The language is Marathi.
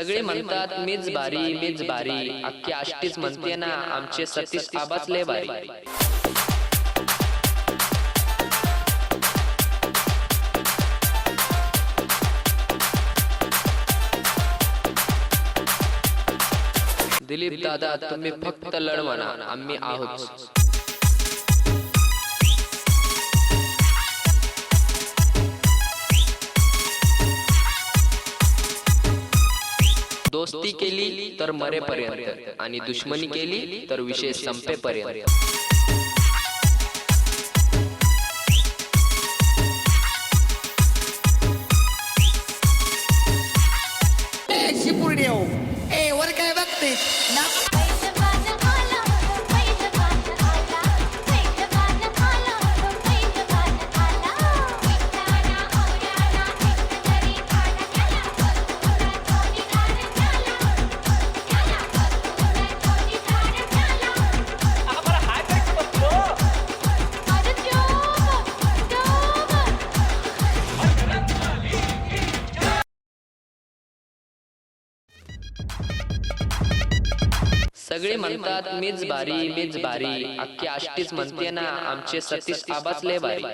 सगळे म्हणतात मीच बारी मीच बारी. अख्खी आष्टीच म्हणते ना आमचे सतीश आबाच लय बारी. दिलीप दादा तुम्ही फक्त लढ म्हणा आम्ही आहोत. दोस्ती केली तर मरेपर्यंत. आणि दुश्मनी केली तर विषय संपेपर्यंत. ए सगळे म्हणतात मीच बारी मीच बारी. अख्खी आष्टीच म्हणते ना आमचे सतीश आबाच लय बारी.